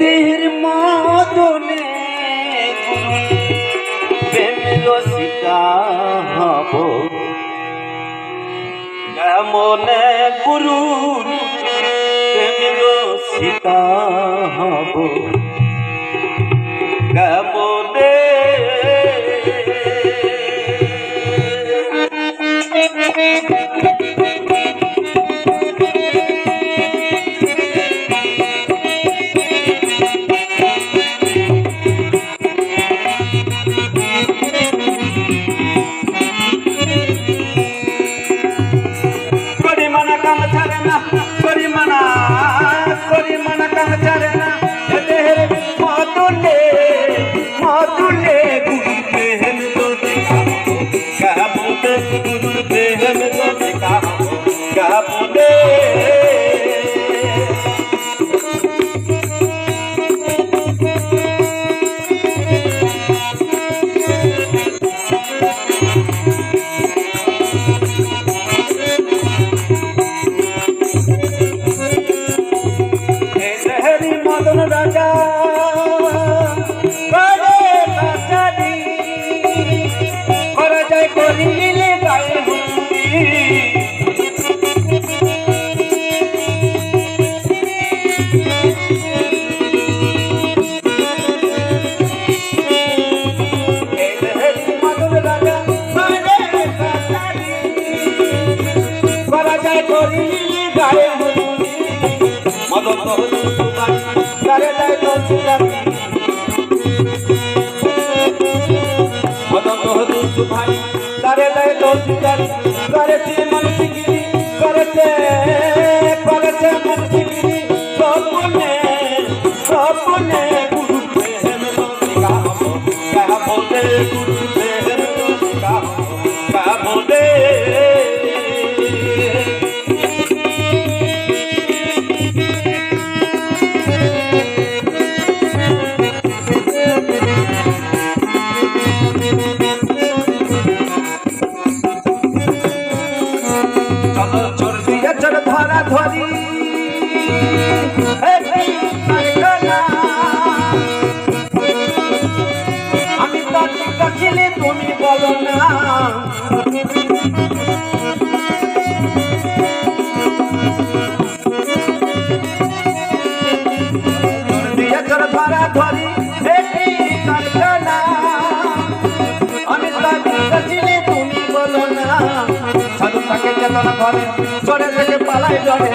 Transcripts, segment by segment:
দেহের মদনে প্রেম রসিকা হব কেমন গুরু প্রেম রসিকা হব কেমন হরি মদন রাজা করিলে গায়ে হুন্দি মদন হলো তোমার তারে দেয় তো সুরাতি মদন হলো তোমার তারে দেয় তো সুরাতি করেছে মন শিগিরি করেছে করেছে মন শিগিরি স্বপ্নে স্বপ্নে গুরু প্রেম রসিকা হব গাবলে গুরু চোর দিয়ে ধরা ধরি। চেতনা করে চড়ে থেকে পালাই জড়ে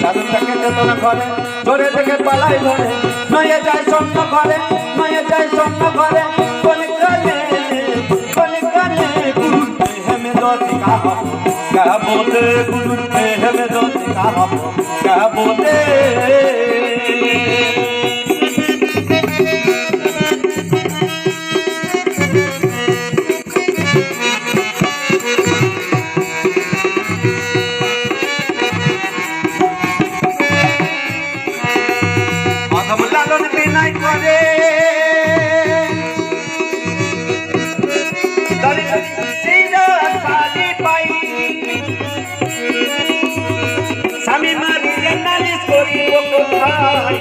সাধু তাকে চেতনা করে চড়ে থেকে পালাই জড়ে নয়ে যায় স্বপ্ন করে নয়ে যায় স্বপ্ন করে কোন কানে কোন কানে গুরুর প্রেমে রসিকা হব। গাবতে গুরুর প্রেমে স্বামী মারিলে নালিশ করিব কোথায়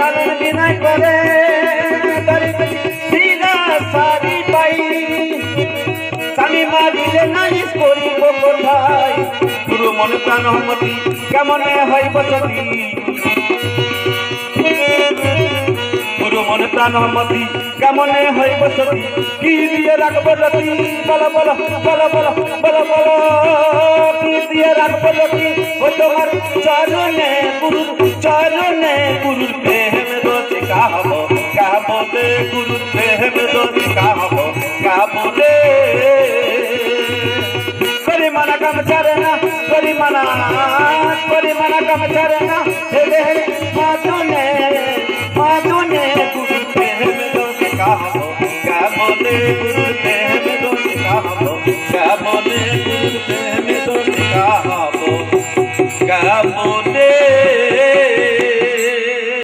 লালন বিনয় করে স্বামী মারিলে নালিশ করিব কোথায় মন প্রাণ হমতি কেমন হয় বসতি গুরু মন প্রাণ হমতি কেমন হয় বসতি কি দিয়ে রাখব রতি বল বল বল বল বল বল, কি দিয়ে রাখব রতি ও তোমার চরণে গুরুর চরণে গুরুর প্রেম। করিমানা করিমানা কাম ছাড়ে না। রে মাতুনে মাতুনে গুরু প্রেম রসিকা হব গাবলে গুরু প্রেম রসিকা হব গাবলে